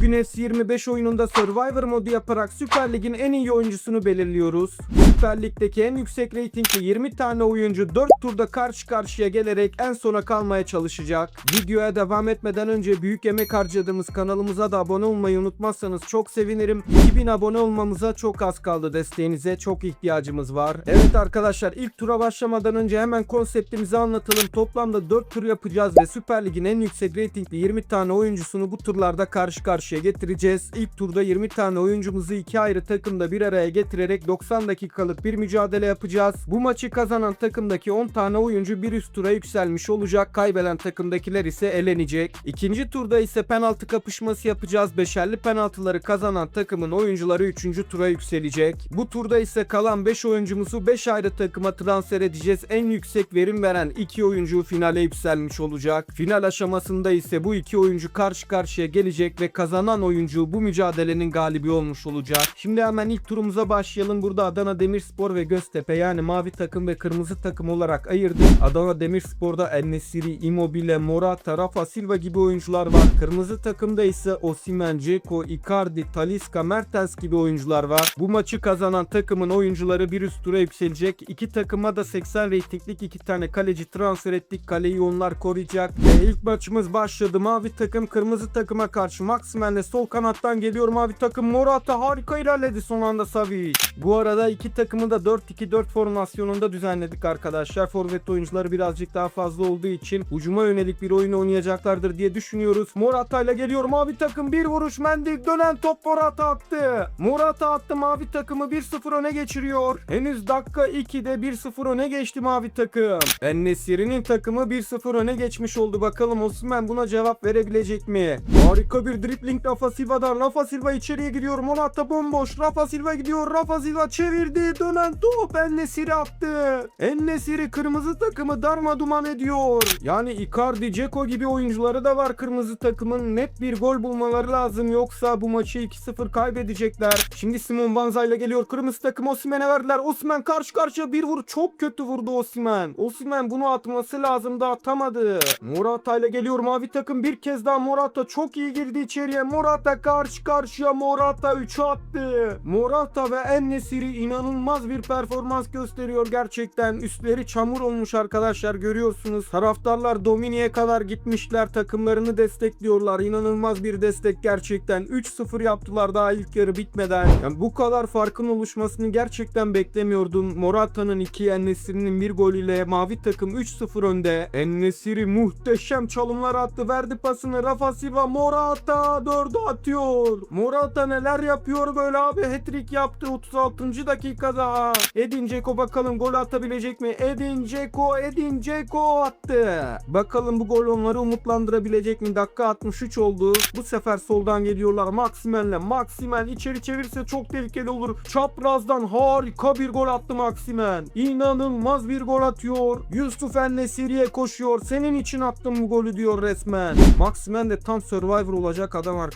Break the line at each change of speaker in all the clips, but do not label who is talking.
Bugün FC25 oyununda Survivor modu yaparak Süper Lig'in en iyi oyuncusunu belirliyoruz. Süper Lig'deki en yüksek reytingli 20 tane oyuncu 4 turda karşı karşıya gelerek en sona kalmaya çalışacak. Videoya devam etmeden önce büyük emek harcadığımız kanalımıza da abone olmayı unutmazsanız çok sevinirim. 2000 abone olmamıza çok az kaldı desteğinize çok ihtiyacımız var. Evet arkadaşlar ilk tura başlamadan önce hemen konseptimizi anlatalım. Toplamda 4 tur yapacağız ve Süper Lig'in en yüksek reytingli 20 tane oyuncusunu bu turlarda karşı karşıya getireceğiz. İlk turda 20 tane oyuncumuzu iki ayrı takımda bir araya getirerek 90 dakikalık bir mücadele yapacağız. Bu maçı kazanan takımdaki 10 tane oyuncu bir üst tura yükselmiş olacak. Kaybeden takımdakiler ise elenecek. İkinci turda ise penaltı kapışması yapacağız. Beşerli penaltıları kazanan takımın oyuncuları 3. tura yükselecek. Bu turda ise kalan 5 oyuncumuzu 5 ayrı takıma transfer edeceğiz. En yüksek verim veren 2 oyuncu finale yükselmiş olacak. Final aşamasında ise bu iki oyuncu karşı karşıya gelecek ve kazanan oyuncu bu mücadelenin galibi olmuş olacak. Şimdi hemen ilk turumuza başlayalım. Burada Adana Demirspor ve Göztepe yani mavi takım ve kırmızı takım olarak ayırdık. Adana Demirspor'da Ennesiri, Immobile, Morata, Rafa Silva gibi oyuncular var. Kırmızı takımda ise Osimhen, Dzeko, Icardi, Talisca, Mertens gibi oyuncular var. Bu maçı kazanan takımın oyuncuları bir üst tura yükselecek. İki takıma da 80 reytinglik iki tane kaleci transfer ettik. Kaleyi onlar koruyacak. Ve ilk maçımız başladı. Mavi takım kırmızı takıma karşı Maximen'le sol kanattan geliyor. Mavi takım Morata harika ilerledi son anda Savic. Bu arada iki takımı da 4-2-4 formasyonunda düzenledik arkadaşlar. Forvet oyuncuları birazcık daha fazla olduğu için hücuma yönelik bir oyun oynayacaklardır diye düşünüyoruz. Morata ile geliyor mavi takım bir vuruş Mendy dönen top Morata attı. Morata attı mavi takımı 1-0 öne geçiriyor. Henüz dakika 2'de 1-0 öne geçti mavi takım. Ennesiri'nin takımı 1-0 öne geçmiş oldu. Bakalım Osman buna cevap verebilecek mi? Harika bir dribbling Rafa Silva'dan. Rafa Silva içeriye gidiyor. Morata bomboş. Rafa Silva gidiyor. Rafa Silva çevirdi. Dönen top Ennesiri attı. Ennesiri kırmızı takımı darma duman ediyor. Yani Icardi, Dzeko gibi oyuncuları da var kırmızı takımın. Net bir gol bulmaları lazım. Yoksa bu maçı 2-0 kaybedecekler. Şimdi Simon Banza ile geliyor. Kırmızı takım Osimhen'e verdiler. Osimhen karşı karşıya bir vur. Çok kötü vurdu Osimhen. Osimhen bunu atması lazım da atamadı. Morata ile geliyor. Mavi takım bir kez daha Morata çok iyi girdi içeriye. Morata karşı karşıya Morata 3 attı. Morata ve Ennesiri inanılmaz bir performans gösteriyor gerçekten. Üstleri çamur olmuş arkadaşlar görüyorsunuz. Taraftarlar Domini'ye kadar gitmişler. Takımlarını destekliyorlar. İnanılmaz bir destek gerçekten. 3-0 yaptılar daha ilk yarı bitmeden. Yani bu kadar farkın oluşmasını gerçekten beklemiyordum. Morata'nın 2, Ennesiri'nin bir golüyle mavi takım 3-0 önde. Ennesiri muhteşem çalımlar attı. Verdi pasını Rafa Silva Morata 4'ü atıyor. Morata neler yapıyor böyle abi. Hat-trick yaptı 36. dakikada. Edin Dzeko bakalım gol atabilecek mi? Edin Dzeko, Edin Dzeko attı. Bakalım bu gol onları umutlandırabilecek mi? Dakika 63 oldu. Bu sefer soldan geliyorlar Maximen'le. Maximen içeri çevirse çok tehlikeli olur. Çaprazdan harika bir gol attı Maximen. İnanılmaz bir gol atıyor. Yusuf Ennesiri'ye koşuyor. Senin için attım bu golü diyor resmen. Maximen de tam Survivor olacak adam arkadaşlar.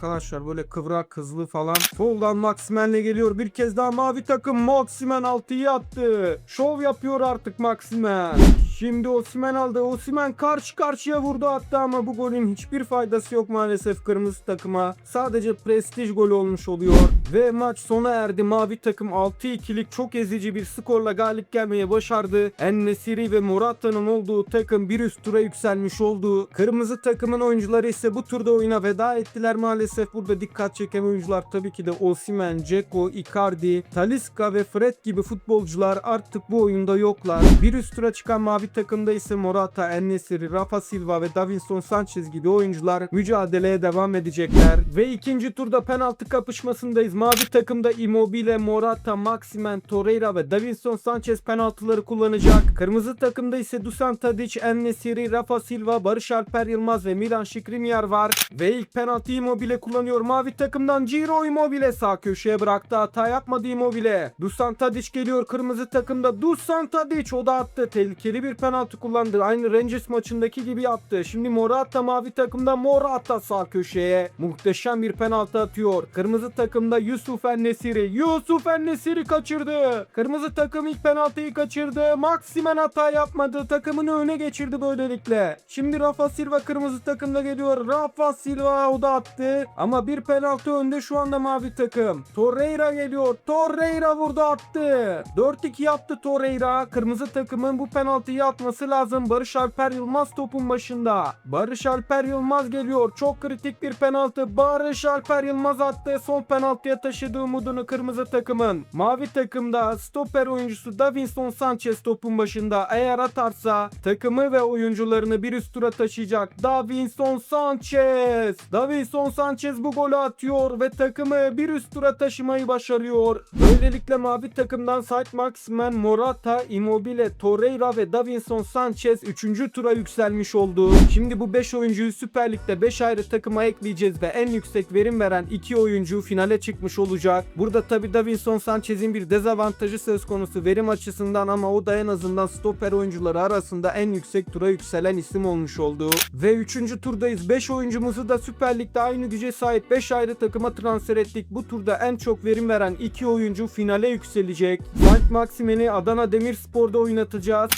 Böyle kıvrak hızlı falan. Soldan Maximen'le geliyor. Bir kez daha mavi takım Maximen 6'yı attı. Şov yapıyor artık Maximen. Şimdi Osimen aldı. Osimen karşı karşıya vurdu hatta ama bu golün hiçbir faydası yok maalesef kırmızı takıma. Sadece prestij golü olmuş oluyor. Ve maç sona erdi. Mavi takım 6-2'lik çok ezici bir skorla galip gelmeye başardı. Ennesiri ve Morata'nın olduğu takım bir üst tura yükselmiş oldu. Kırmızı takımın oyuncuları ise bu turda oyuna veda ettiler maalesef. Burada dikkat çeken oyuncular tabii ki de Osimen, Dzeko, Icardi, Talisca ve Fred gibi futbolcular artık bu oyunda yoklar. Bir üst tura çıkan mavi takımda ise Morata, Ennesiri, Rafa Silva ve Davinson Sanchez gibi oyuncular mücadeleye devam edecekler. Ve ikinci turda penaltı kapışmasındayız. Mavi takımda Immobile, Morata, Maximen, Torreira ve Davinson Sanchez penaltıları kullanacak. Kırmızı takımda ise Dusan Tadic, Ennesiri, Rafa Silva, Barış Alper Yılmaz ve Milan Skriniar var. Ve ilk penaltı Immobile kullanıyor. Mavi takımdan Ciro Immobile sağ köşeye bıraktı. Hata yapmadı Immobile. Dusan Tadic geliyor kırmızı takımda. Dusan Tadic o da attı. Tehlikeli bir bir penaltı kullandı. Aynı Rangers maçındaki gibi yaptı. Şimdi Morata mavi takımda Morata sağ köşeye. Muhteşem bir penaltı atıyor. Kırmızı takımda Yusuf Ennesiri. Yusuf Ennesiri kaçırdı. Kırmızı takım ilk penaltıyı kaçırdı. Maximen hata yapmadı. Takımını öne geçirdi böylelikle. Şimdi Rafa Silva kırmızı takımda geliyor. Rafa Silva o da attı. Ama bir penaltı önde şu anda mavi takım. Torreira geliyor. Torreira vurdu attı. 4-2 yaptı Torreira. Kırmızı takımın bu penaltıyı atması lazım. Barış Alper Yılmaz topun başında. Barış Alper Yılmaz geliyor. Çok kritik bir penaltı. Barış Alper Yılmaz attı. Son penaltıya taşıdığı umudunu kırmızı takımın. Mavi takımda stoper oyuncusu Davinson Sanchez topun başında. Eğer atarsa takımı ve oyuncularını bir üst tura taşıyacak. Davinson Sanchez. Davinson Sanchez bu golü atıyor ve takımı bir üst tura taşımayı başarıyor. Böylelikle mavi takımdan Said Maximen, Morata, Immobile, Torreira ve Davinson Sanchez 3. tura yükselmiş oldu. Şimdi bu 5 oyuncuyu Süper Lig'de 5 ayrı takıma ekleyeceğiz ve en yüksek verim veren 2 oyuncu finale çıkmış olacak. Burada tabi Davinson Sanchez'in bir dezavantajı söz konusu verim açısından ama o da en azından stoper oyuncuları arasında en yüksek tura yükselen isim olmuş oldu. Ve 3. turdayız. 5 oyuncumuzu da Süper Lig'de aynı güce sahip 5 ayrı takıma transfer ettik. Bu turda en çok verim veren 2 oyuncu finale yükselecek. Saint Maximen'i Adana Demirspor'da oynatacağız.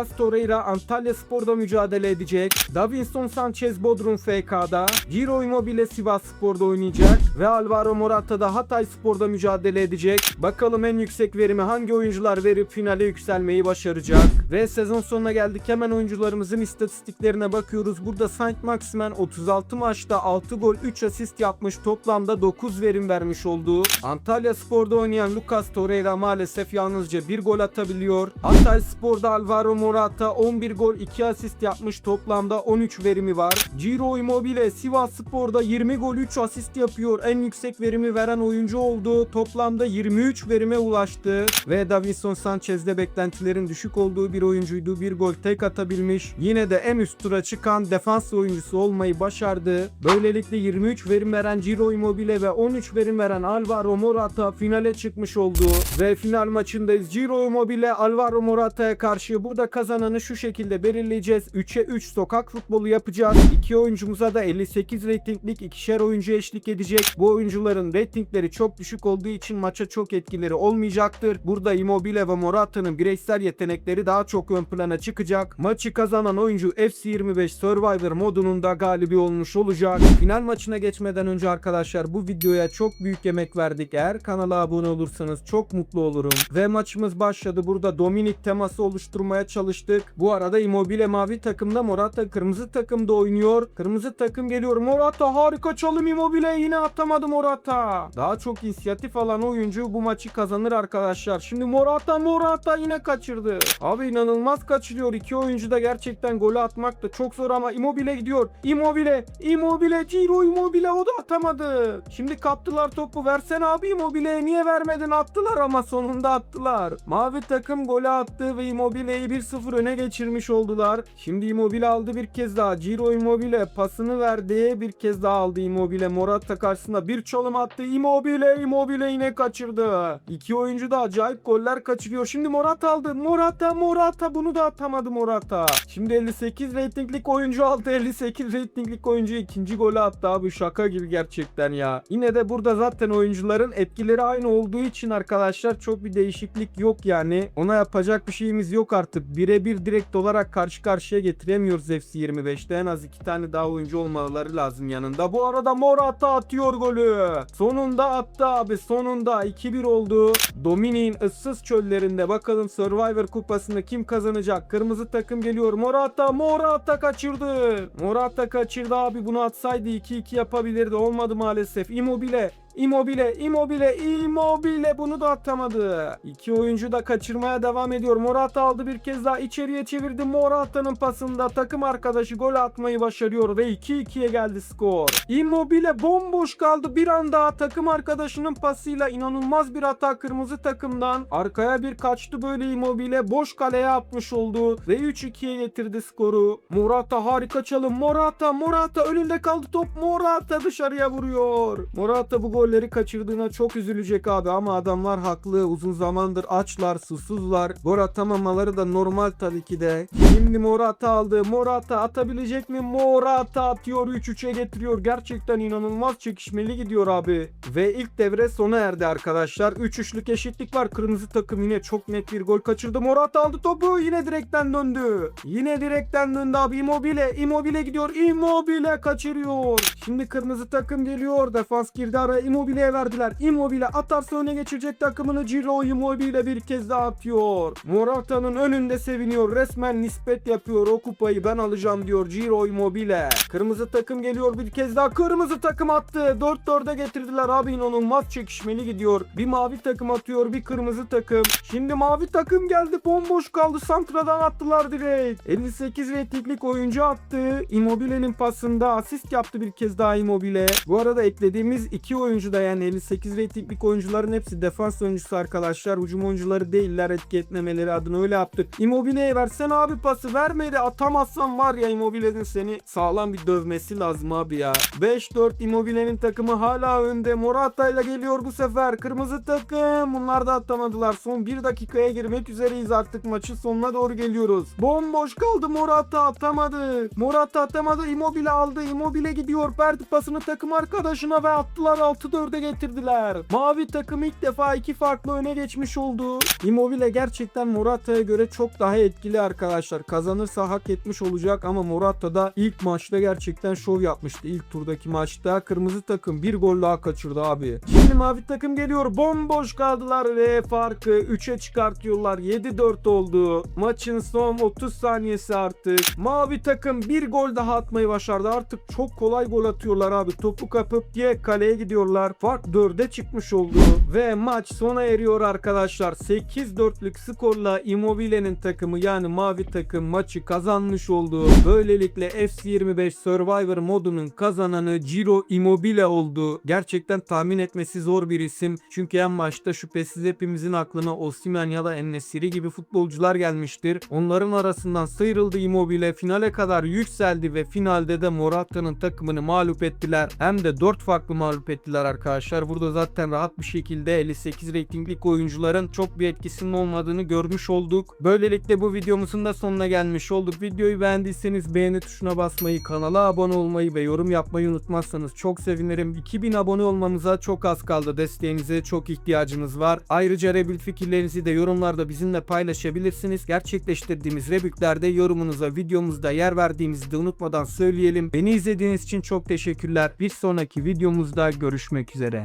Lucas Torreira Antalya Spor'da mücadele edecek. Davinson Sanchez Bodrum FK'da. Ciro Immobile Sivas Spor'da oynayacak. Ve Alvaro Morata da Hatay Spor'da mücadele edecek. Bakalım en yüksek verimi hangi oyuncular verip finale yükselmeyi başaracak. Ve sezon sonuna geldik. Hemen oyuncularımızın istatistiklerine bakıyoruz. Burada Saint Maximen 36 maçta 6 gol 3 asist yapmış. Toplamda 9 verim vermiş olduğu. Antalya Spor'da oynayan Lucas Torreira maalesef yalnızca 1 gol atabiliyor. Hatay Spor'da Alvaro Morata 11 gol 2 asist yapmış. Toplamda 13 verimi var. Ciro Immobile Sivas Spor'da 20 gol 3 asist yapıyor. En yüksek verimi veren oyuncu oldu. Toplamda 23 verime ulaştı. Ve Davinson Sanchez'de beklentilerin düşük olduğu bir oyuncuydu. Bir gol tek atabilmiş. Yine de en üst tura çıkan defans oyuncusu olmayı başardı. Böylelikle 23 verim veren Ciro Immobile ve 13 verim veren Alvaro Morata finale çıkmış oldu. Ve final maçındayız. Ciro Immobile Alvaro Morata'ya karşı burada kazananı şu şekilde belirleyeceğiz. 3'e 3 sokak futbolu yapacağız. İki oyuncumuza da 58 reytinglik ikişer oyuncu eşlik edecek. Bu oyuncuların reytingleri çok düşük olduğu için maça çok etkileri olmayacaktır. Burada Immobile ve Morata'nın bireysel yetenekleri daha çok ön plana çıkacak. Maçı kazanan oyuncu FC25 Survivor modunun da galibi olmuş olacak. Final maçına geçmeden önce arkadaşlar bu videoya çok büyük emek verdik. Eğer kanala abone olursanız çok mutlu olurum. Ve maçımız başladı. Burada Dominik teması oluşturmaya çalıştık. Bu arada Immobile mavi takımda Morata kırmızı takımda oynuyor. Kırmızı takım geliyor. Morata harika çalım Immobile yine atamadı Morata. Daha çok inisiyatif alan oyuncu bu maçı kazanır arkadaşlar. Şimdi Morata Morata yine kaçırdı. Abi inanılmaz kaçırıyor. İki oyuncu da gerçekten golü atmak da çok zor ama Immobile gidiyor. Immobile, Immobile, Ciro Immobile o da atamadı. Şimdi kaptılar topu. Versene abi Immobile'ye niye vermedin? Attılar ama sonunda attılar. Mavi takım golü attı ve Immobile'yi 1-0 öne geçirmiş oldular. Şimdi Immobile aldı bir kez daha. Ciro Immobile pasını verdi. Bir kez daha aldı Immobile. Morata karşısında bir çalım attı. Immobile, Immobile yine kaçırdı. İki oyuncu da acayip goller kaçırıyor. Şimdi Morata aldı. Morata, Morata bunu da atamadı Morata. Şimdi 58 reytinglik oyuncu aldı. 58 reytinglik oyuncu ikinci golü attı abi. Şaka gibi gerçekten ya. Yine de burada zaten oyuncuların etkileri aynı olduğu için arkadaşlar çok bir değişiklik yok yani. Ona yapacak bir şeyimiz yok artık. Birebir direkt olarak karşı karşıya getiremiyoruz FC25'te. En az iki tane daha oyuncu olmaları lazım yanında. Bu arada Morata atıyor golü. Sonunda attı abi. Sonunda 2-1 oldu. Dominik'in ıssız çöllerinde bakalım Survivor kupasını kim kazanacak? Kırmızı takım geliyor. Morata, Morata kaçırdı. Morata kaçırdı abi. Bunu atsaydı 2-2 yapabilirdi. Olmadı maalesef. Immobile Immobile, Immobile, Immobile bunu da atamadı. İki oyuncu da kaçırmaya devam ediyor. Morata aldı bir kez daha içeriye çevirdi. Morata'nın pasında takım arkadaşı gol atmayı başarıyor ve 2-2'ye geldi skor. Immobile bomboş kaldı. Bir anda takım arkadaşının pasıyla inanılmaz bir hata kırmızı takımdan. Arkaya bir kaçtı böyle Immobile. Boş kaleye atmış oldu ve 3-2'ye getirdi skoru. Morata harika çalım. Morata, Morata önünde kaldı top. Morata dışarıya vuruyor. Morata bu golleri kaçırdığına çok üzülecek abi ama adamlar haklı. Uzun zamandır açlar, susuzlar. Gol atamamaları da normal tabii ki de. Şimdi Morata aldı. Morata atabilecek mi? Morata atıyor. 3-3'e getiriyor. Gerçekten inanılmaz çekişmeli gidiyor abi. Ve ilk devre sona erdi arkadaşlar. 3-3'lük eşitlik var. Kırmızı takım yine çok net bir gol kaçırdı. Morata aldı topu. Yine direkten döndü. Yine direkten döndü abi. Immobile. Immobile gidiyor. Immobile kaçırıyor. Şimdi kırmızı takım geliyor. Defans girdi araya. Immobile'ye verdiler. Immobile atarsa öne geçirecek takımını Ciro Immobile bir kez daha atıyor. Morata'nın önünde seviniyor. Resmen nispet yapıyor. O kupayı ben alacağım diyor Ciro Immobile. Kırmızı takım geliyor bir kez daha. Kırmızı takım attı. 4-4'e getirdiler abi inanılmaz çekişmeli gidiyor. Bir mavi takım atıyor bir kırmızı takım. Şimdi mavi takım geldi bomboş kaldı. Santradan attılar direkt. 58 reytinglik oyuncu attı. Immobile'nin pasında asist yaptı bir kez daha Immobile. Bu arada eklediğimiz iki oyuncu da yani 58 reytinglik oyuncuların hepsi defans oyuncusu arkadaşlar. Hücum oyuncuları değiller etki etmemeleri adına öyle yaptık. Immobile'ye versen abi pası vermedi. Atamazsan var ya Immobile'nin seni sağlam bir dövmesi lazım abi ya. 5-4 Immobile'nin takımı hala önde. Morata ile geliyor bu sefer. Kırmızı takım. Bunlar da atamadılar. Son 1 dakikaya girmek üzereyiz artık. Maçın sonuna doğru geliyoruz. Bomboş kaldı Morata atamadı. Morata atamadı. Immobile aldı. Immobile gidiyor. Verdi pasını takım arkadaşına ve attılar 6-4'e getirdiler. Mavi takım ilk defa iki farklı öne geçmiş oldu. Immobile gerçekten Morata'ya göre çok daha etkili arkadaşlar. Kazanırsa hak etmiş olacak ama Morata da ilk maçta gerçekten şov yapmıştı. İlk turdaki maçta kırmızı takım bir gol daha kaçırdı abi. Şimdi mavi takım geliyor. Bomboş kaldılar ve farkı 3'e çıkartıyorlar. 7-4 oldu. Maçın son 30 saniyesi artık. Mavi takım bir gol daha atmayı başardı. Artık çok kolay gol atıyorlar abi. Topu kapıp diye kaleye gidiyorlar. Fark 4'e çıkmış oldu. Ve maç sona eriyor arkadaşlar. 8-4'lük skorla Immobile'nin takımı yani mavi takım maçı kazanmış oldu. Böylelikle FC25 Survivor modunun kazananı Ciro Immobile oldu. Gerçekten tahmin etmesi zor bir isim. Çünkü en başta şüphesiz hepimizin aklına Osimhen ya da Ennesiri gibi futbolcular gelmiştir. Onların arasından sıyrıldı Immobile. Finale kadar yükseldi ve finalde de Morata'nın takımını mağlup ettiler. Hem de 4 farklı mağlup ettiler arkadaşlar. Burada zaten rahat bir şekilde 58 reytinglik oyuncuların çok bir etkisinin olmadığını görmüş olduk. Böylelikle bu videomuzun da sonuna gelmiş olduk. Videoyu beğendiyseniz beğeni tuşuna basmayı, kanala abone olmayı ve yorum yapmayı unutmazsanız çok sevinirim. 2000 abone olmamıza çok az kaldı. Desteğinize çok ihtiyacımız var. Ayrıca Rebuild fikirlerinizi de yorumlarda bizimle paylaşabilirsiniz. Gerçekleştirdiğimiz Rebuild'lerde yorumunuza videomuzda yer verdiğimizi de unutmadan söyleyelim. Beni izlediğiniz için çok teşekkürler. Bir sonraki videomuzda görüşmek üzere.